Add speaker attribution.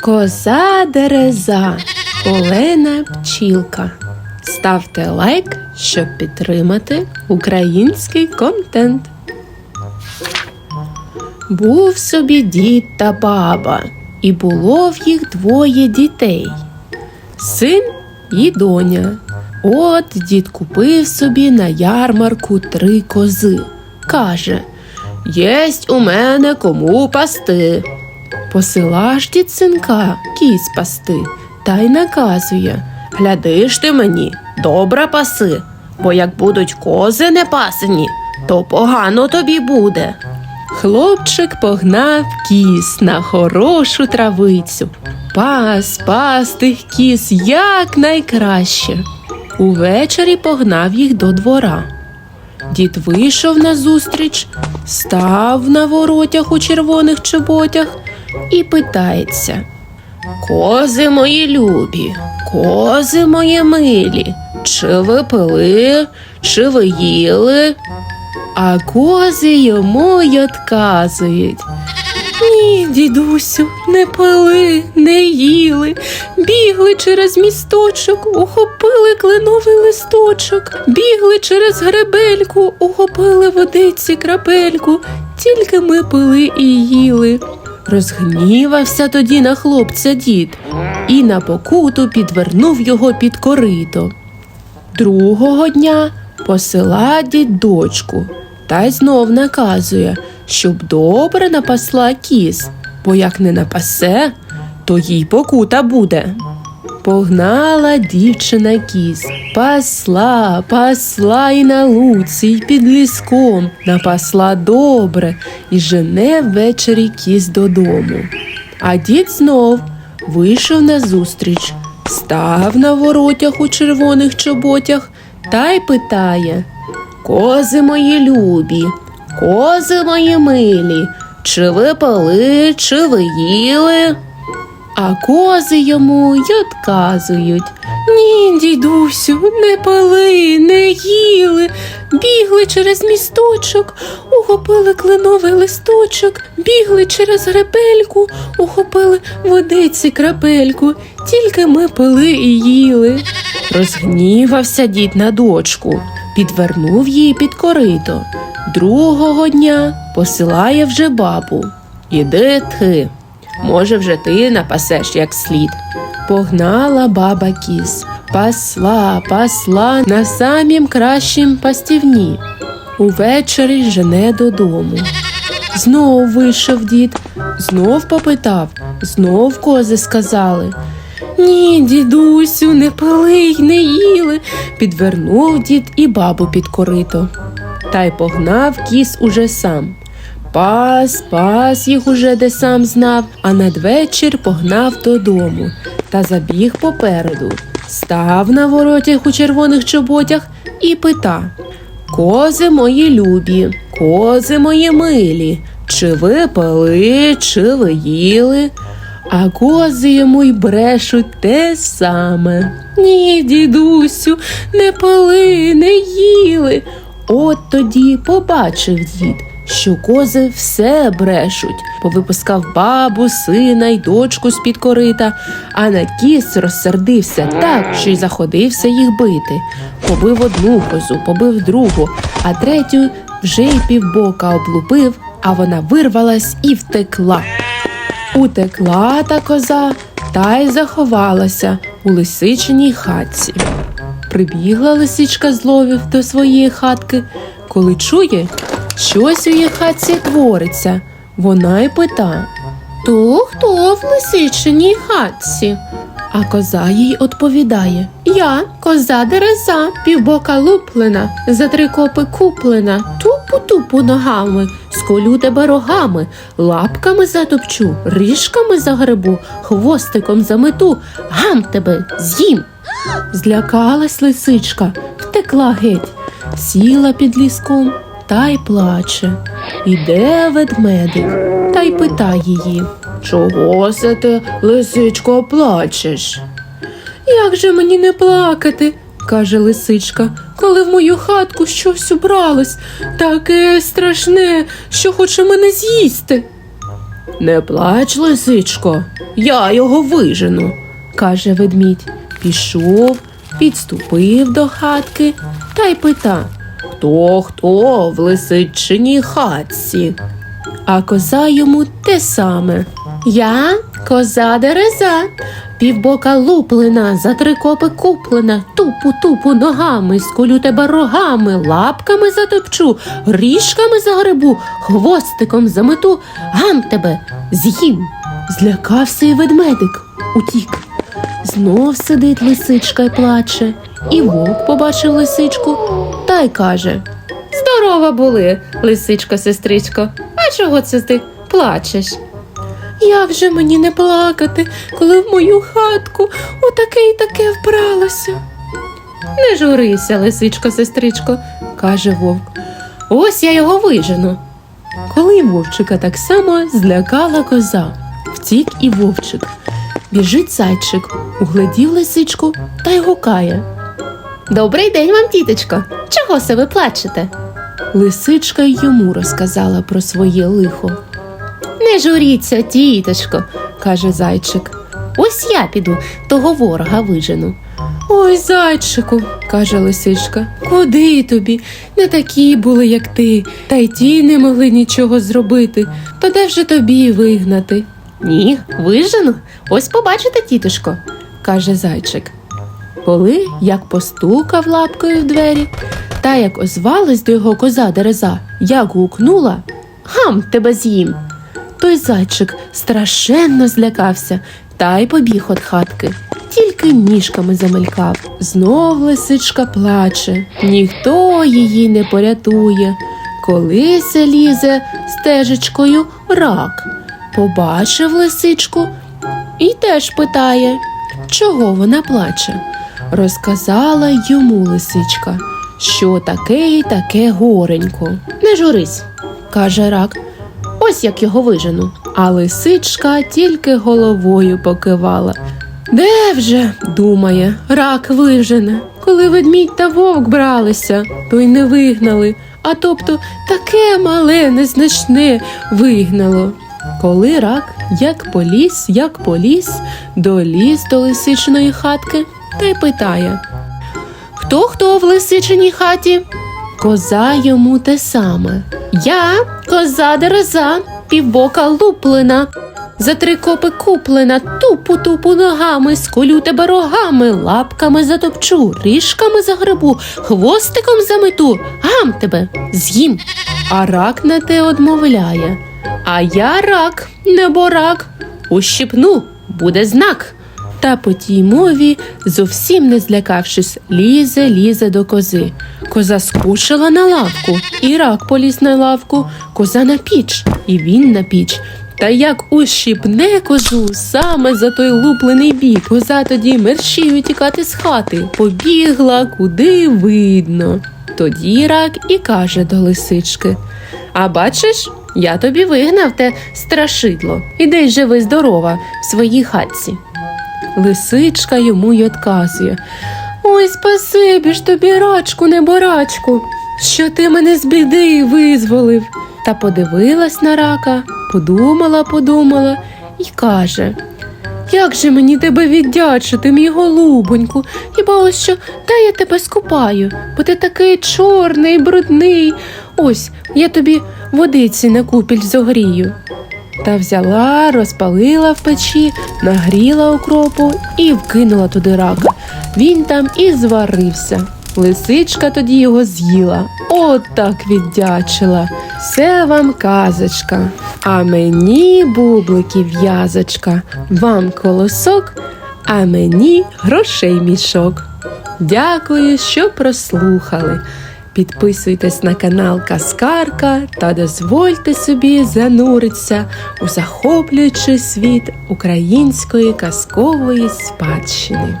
Speaker 1: Коза дереза, Олена Пчілка. Ставте лайк, щоб підтримати український контент. Був собі дід та баба, і було в їх двоє дітей син і доня. От дід купив собі на ярмарку три кози. Каже: Єсть у мене кому пасти. Посила ж дід синка кісь пасти, та й наказує Гляди ж ти мені, добре паси, бо як будуть кози не пасені, то погано тобі буде. Хлопчик погнав кіс на хорошу травицю. Пас, пас тих кіз як найкраще. Увечері погнав їх до двора. Дід вийшов назустріч, став на воротях у червоних чоботях і питається: Кози мої любі, кози мої милі, чи ви пили, чи ви їли? А кози йому й отказують. Ні, дідусю, не пили, не їли, бігли через місточок, ухопили кленовий листочок, бігли через гребельку, ухопили водиці крапельку, тільки ми пили і їли. Розгнівався тоді на хлопця дід і на покуту підвернув його під корито. Другого дня посила дід дочку та й знов наказує, щоб добре напасла кіз, бо як не напасе, то їй покута буде. Погнала дівчина кіз, пасла, пасла і на луці, і під ліском, напасла добре і жене ввечері кіз додому. А дід знов вийшов назустріч, став на воротях у червоних чоботях та й питає Кози мої любі, кози мої милі, чи ви пили, чи ви їли? А кози йому й отказують. Ні, дідусю, не пили, не їли, бігли через місточок, ухопили кленовий листочок, бігли через гребельку, ухопили водиці крапельку, тільки ми пили і їли. Розгнівався дід на дочку, підвернув її під корито. Другого дня посилає вже бабу. Іди ти. Може, вже ти напасеш як слід. Погнала баба кіз, пасла, пасла на самім кращім пастівні. Увечері жене додому. Знов вийшов дід, знов попитав, знов кози сказали. Ні, дідусю, не пили й не їли. Підвернув дід і бабу під корито. Та й погнав кіс уже сам. Пас, пас їх уже де сам знав, а надвечір погнав додому та забіг попереду, став на воротях у червоних чоботях і пита Кози мої любі, кози мої милі, чи ви пили, чи ви їли? А кози йому й брешуть те саме. Ні, дідусю, не пили, не їли. От тоді побачив дід, що кози все брешуть, повипускав бабу, сина й дочку з-під корита, а на кіс розсердився так, що й заходився їх бити. Побив одну козу, побив другу, а третю вже й півбока облупив, а вона вирвалась і втекла. Утекла та коза та й заховалася у лисичиній хатці. Прибігла лисичка з ловів до своєї хатки, коли чує, щось у її хатці твориться. Вона й пита То хто в лисичиній хатці? А коза їй відповідає Я, коза дереза, півбока луплена, за три копи куплена, тупу-тупу ногами, сколю тебе рогами, лапками затопчу, ріжками загребу, хвостиком замету, гам тебе з'їм. Злякалась лисичка, втекла геть, сіла під ліском та й плаче. Іде ведмедик та й питає її. Чого це ти, лисичко, плачеш? Як же мені не плакати? каже лисичка, коли в мою хатку щось убралось, таке страшне, що хоче мене з'їсти. Не плач, лисичко, я його вижену, каже ведмідь. Пішов, підступив до хатки та й пита Хто хто в лисичиній хатці? А коза йому те саме. Я коза дереза, півбока луплена, за три копи куплена, тупу тупу ногами, сколю тебе рогами, лапками затопчу, ріжками загребу, хвостиком замету, гам тебе з'їм. Злякався й ведмедик, утік. Знов сидить лисичка й плаче, і вовк побачив лисичку та й каже: Здорова були, лисичко, сестричко, а чого це ти плачеш? Як же мені не плакати, коли в мою хатку отаке й таке вбралося? Не журися, лисичко, сестричко, каже вовк. Ось я його вижену. Коли вовчика так само злякала коза, втік і вовчик. Біжить зайчик, угледів лисичку та й гукає. Добрий день вам, тіточко. Чого се ви плачете? Лисичка й йому розказала про своє лихо. Не журіться, тіточко, каже зайчик. Ось я піду, того ворога вижену. Ой, зайчику, каже лисичка, куди тобі? Не такі були, як ти, та й ті не могли нічого зробити. То де вже тобі вигнати? Ні, вижену. Ось побачите, тітушко, каже зайчик. Коли як постукав лапкою в двері, та як озвалась до його коза дереза, як гукнула Гам тебе з'їм. Той зайчик страшенно злякався та й побіг від хатки, тільки ніжками замелькав. Знов лисичка плаче, ніхто її не порятує. Коли се лізе стежечкою рак, побачив лисичку і теж питає, чого вона плаче. Розказала йому лисичка, що таке і таке горенько. Не журись, каже рак. Ось як його вижену. А лисичка тільки головою покивала. Де вже, думає, рак вижене, коли ведмідь та вовк бралися, то й не вигнали, а тобто таке мале, незначне вигнало. Коли рак як поліз, як поліз, доліз до лисичної хатки та й питає Хто хто в лисичиній хаті? Коза йому те саме. Я коза дереза, півбока луплена. За три копи куплена, тупу тупу ногами, сколю тебе рогами, лапками затопчу, ріжками загребу, хвостиком замету, гам тебе з'їм. А рак на те одмовляє. А я рак, не борак, ущипну, буде знак. Та по тій мові, зовсім не злякавшись, лізе, лізе до кози. Коза скушала на лавку, і рак поліз на лавку, коза на піч, і він на піч. Та як ущипне козу саме за той луплений бік, коза тоді мерщій утікати з хати, побігла куди видно. Тоді рак і каже до лисички: А бачиш, я тобі вигнав те страшидло. Іди живи здорова в своїй хатці. Лисичка йому й отказує. Ой, спасибі ж тобі, рачку, неборачку, що ти мене з біди визволив. Та подивилась на рака, подумала, подумала і каже. Як же мені тебе віддячити, мій голубоньку, хіба ось що дай я тебе скупаю, бо ти такий чорний, брудний. Ось я тобі водиці на купіль зогрію. Та взяла, розпалила в печі, нагріла окропу і вкинула туди рака. Він там і зварився. Лисичка тоді його з'їла. От так віддячила. Все вам казочка. А мені бублики в'язочка, вам колосок, а мені грошей мішок. Дякую, що прослухали. Підписуйтесь на канал Каскарка та дозвольте собі зануритися у захоплюючий світ української казкової спадщини.